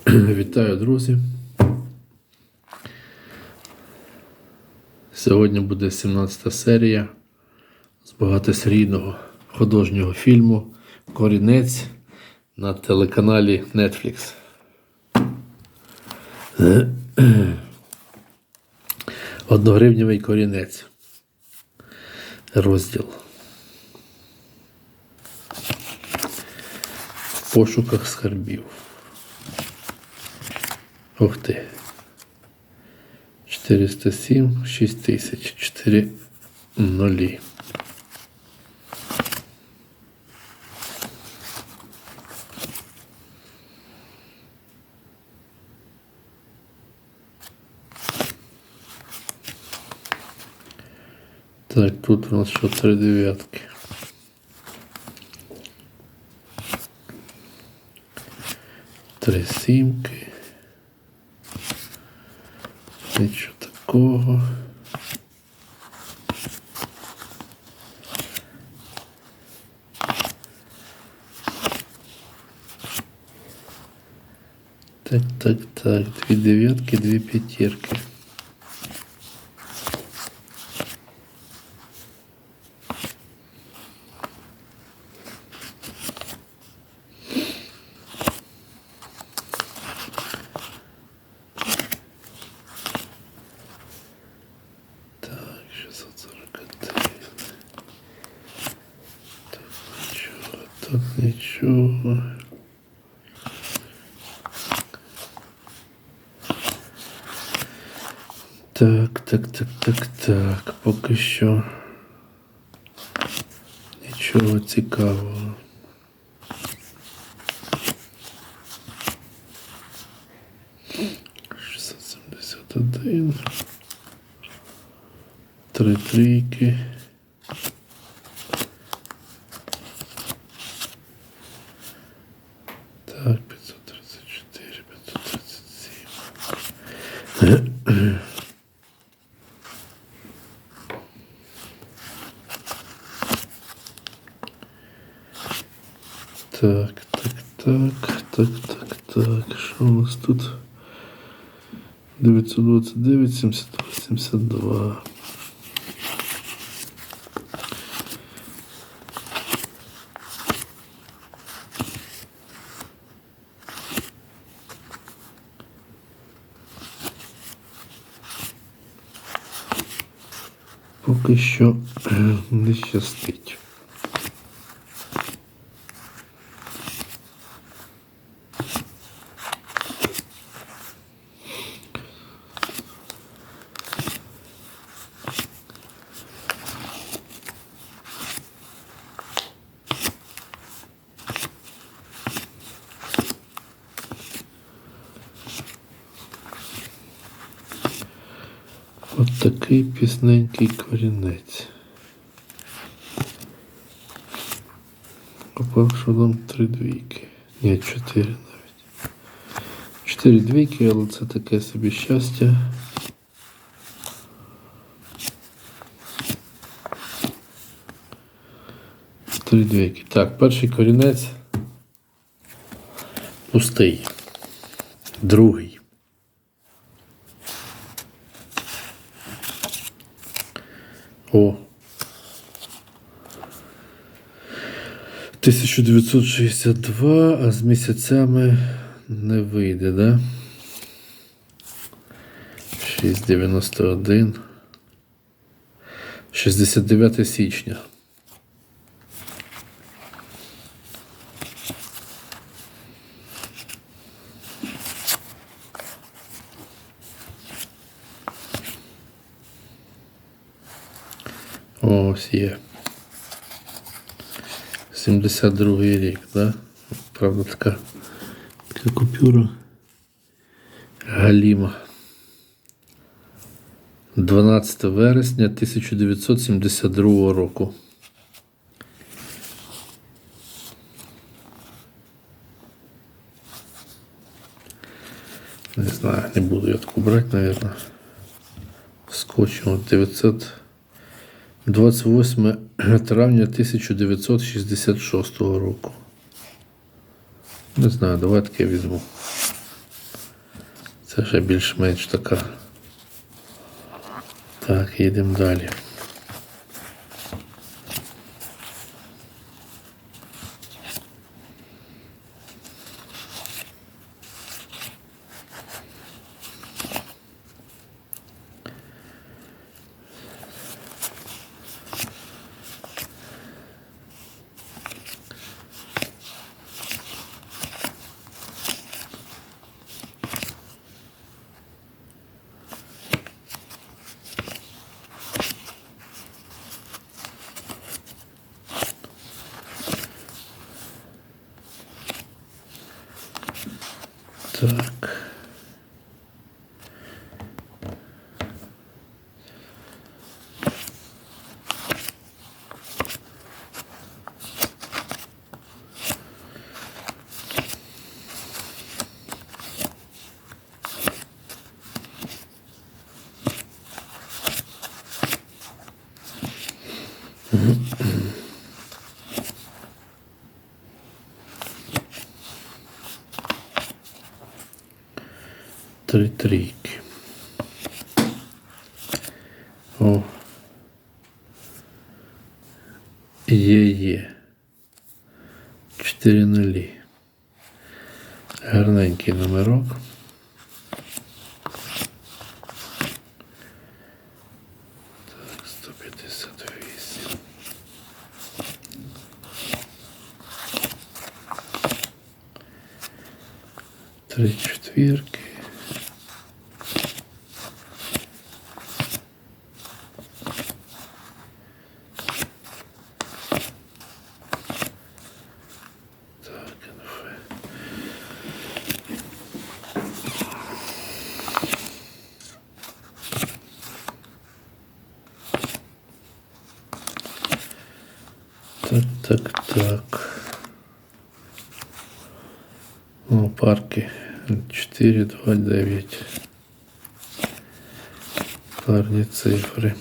Вітаю, друзі. Сьогодні буде 17 серія з багатосерійного художнього фільму Корінець на телеканалі Netflix. Одногривневий корінець. Розділ. В пошуках скарбів. Ух ти. 407, 6000, 4 нулі. Так, тут у нас що три дев'ятки. Три сімки. Нічого такого. Так, так, так. Дві дев'ятки, дві п'ятірки. Так, так, так, так. Поки що. Нічого цікавого. Шістсот сімдесят один. Три трійки. Так, так, так, так, так, так. Що у нас тут? 929, 72, 72. Поки що е, не щастить. Такий пісненький корінець. Попав, там три двійки. Ні, чотири навіть. Чотири двійки, але це таке собі щастя. Три двійки. Так, перший корінець пустий. Другий. О. 1962, а з місяцями не вийде, да? 691. 69 січня. Ось є. 72 рік, да? Правда, така, така купюра. Галіма. 12 вересня 1972 року. Не знаю, не буду я таку брати, наверное. Скотчем 900. 28 травня 1966 року. Не знаю, давай таке візьму. Це вже більш-менш така. Так, їдемо далі. Так. Три трійки. О. Є, є. Чотири нулі. Гарненький номерок. Так, 158. Три четвірки. Так, НФ. Так, так, так. О, парки. 4, 2, 9. Гарні цифри.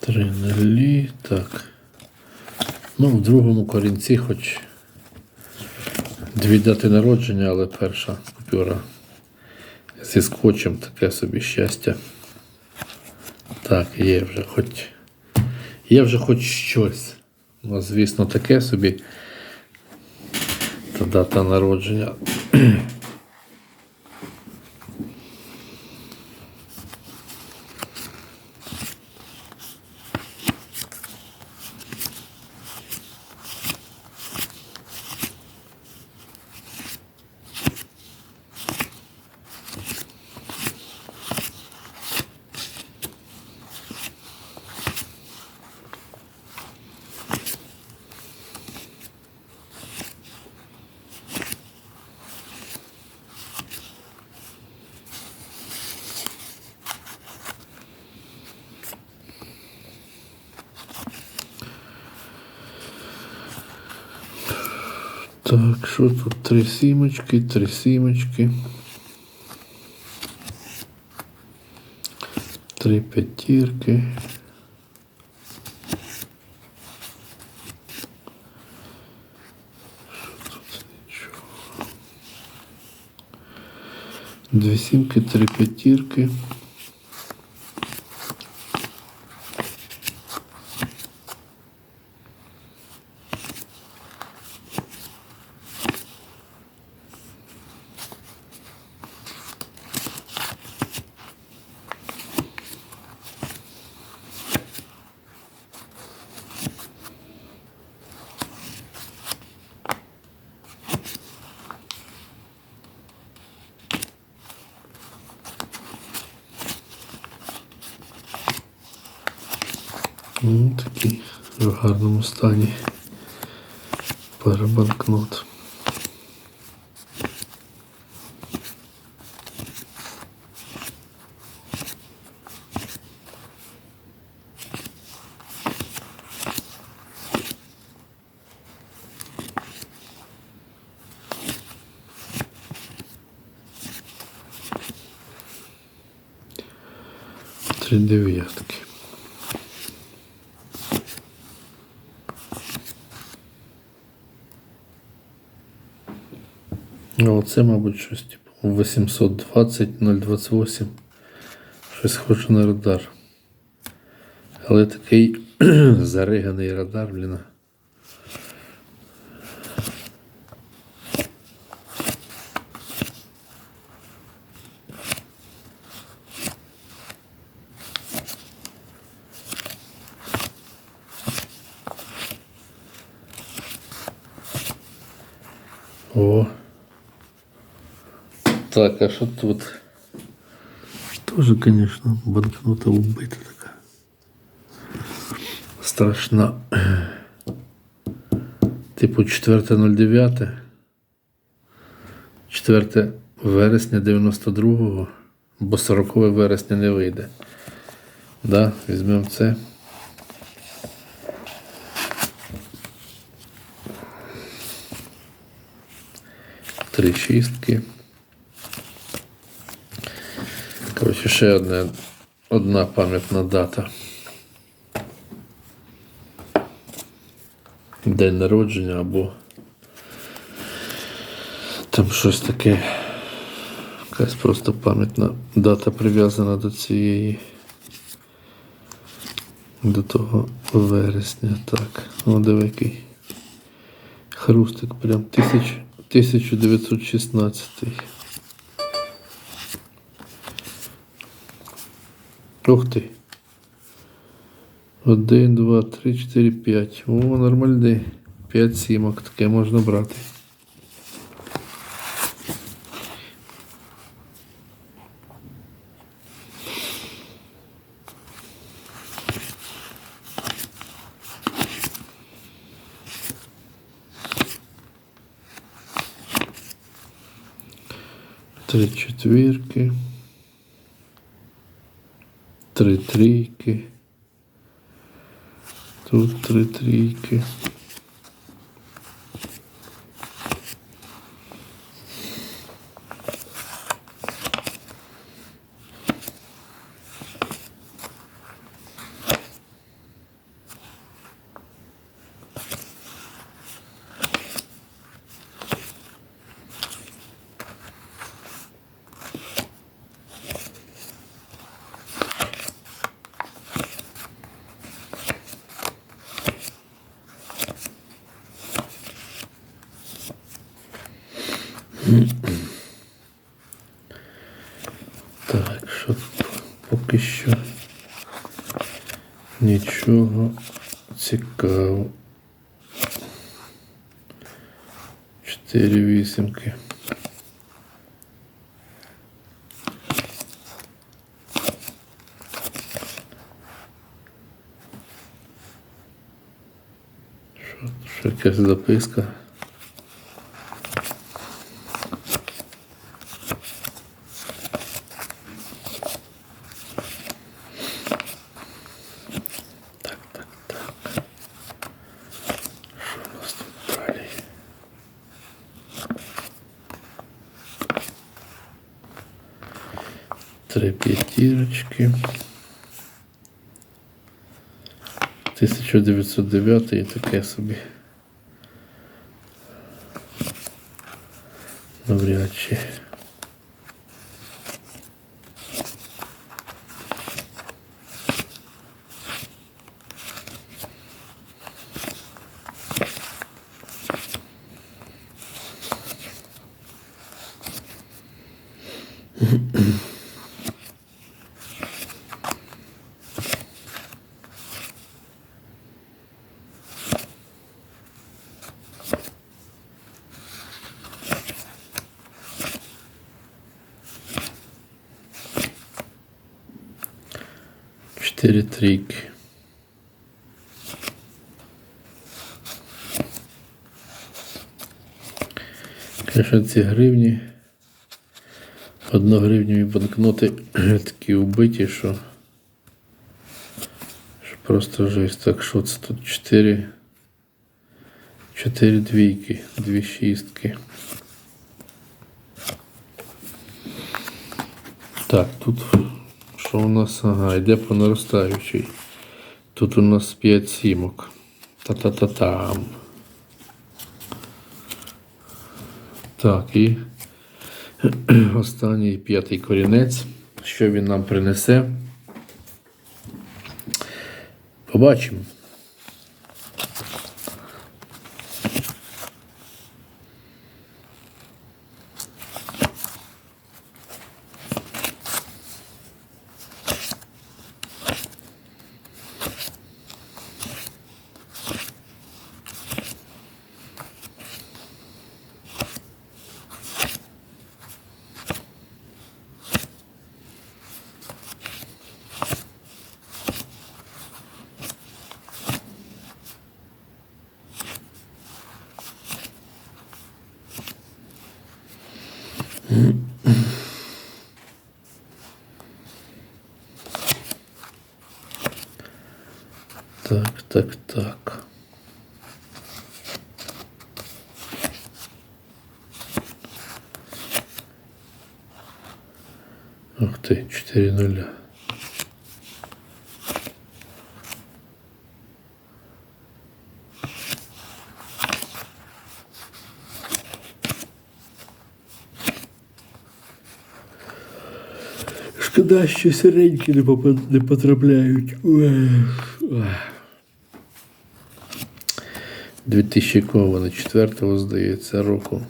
Три нулі. Так. Ну, в другому корінці хоч дві дати народження, але перша купюра зі скотчем таке собі щастя. Так, є вже хоч. Є вже хоч щось. Ну, звісно, таке собі. Та дата народження. Що тут? Три сімочки, три сімочки. Три п'ятірки. Дві сімки, три п'ятірки. Ну, такий в гарному стані парабанкнот. Чотири дев'ятки. А оце, мабуть, щось типу 820 028. Щось схоже на радар. Але такий зариганий радар, блін. О. Так, а що тут? Тоже, конечно, банкнота убита така. Страшна. Типу 4.09. 4 вересня 92-го, бо 40 вересня не вийде. Да, візьмемо це. Три шістки. Коротше, ще одне, одна пам'ятна дата. День народження або там щось таке. Якась просто пам'ятна дата прив'язана до цієї. До того вересня. Так, о, диви який. Хрустик прям тисяч, 1916. Ух ти. Один, два, три, чотири, п'ять. О, нормальний. П'ять сімок. Таке можна брати. Три четвірки. Три трійки. Тут три трійки. Так, що тут поки що нічого цікавого. Чотири вісімки. Що, якась записка? Так, так, так. Що у нас тут далі? Три п'ятірочки. 1909 і таке собі. Навряд чи. Трійки. Конечно, ці гривні. Одногривневі банкноти такі убиті, що, що просто жесть. Так що це тут чотири. Чотири двійки, дві шістки. Так, тут Що у нас? Ага, йде по наростаючій. Тут у нас 5 сімок. Та-та-та-там. Так, і останній п'ятий корінець. Що він нам принесе? Побачимо. Так, так. Ух ты, 4 нуля. Шкода, що попа- не потрапляють. Ех, ех. 2000 кого 4 здається, року.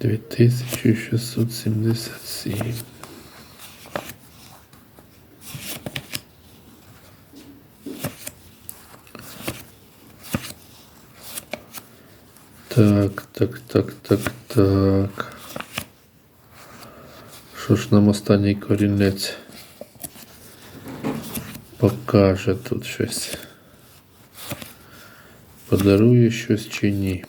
Дві тисячі шістсот сімдесят сім. Так, так, так, так, так. Що ж нам останній корінець покаже тут щось? Подарує щось чи ні?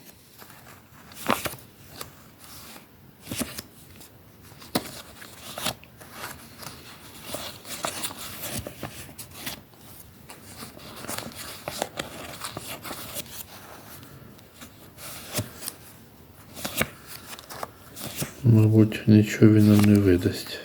Мабуть, нічого він нам не видасть.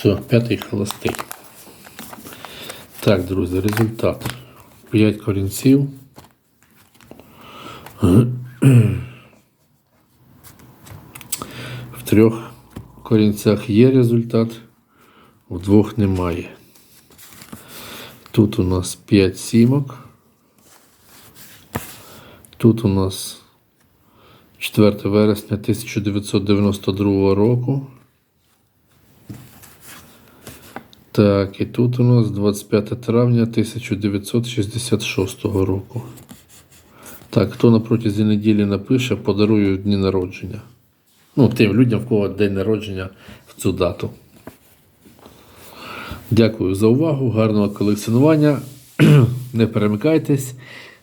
Все, п'ятий холостий. Так, друзі, результат. 5 корінців. В трьох корінцях є результат, в двох немає. Тут у нас 5 сімок. Тут у нас 4 вересня 1992 року. Так, і тут у нас 25 травня 1966 року. Так, хто на протязі неділі напише, подарую дні народження. Ну, тим людям, в кого день народження в цю дату. Дякую за увагу, гарного колекціонування. Не перемикайтесь.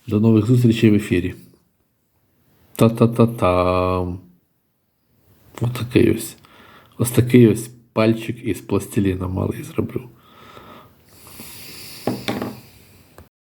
До нових зустрічей в ефірі. Та-та-та-там. Ось такий ось. Ось такий ось пальчик із пластиліна малий зробив.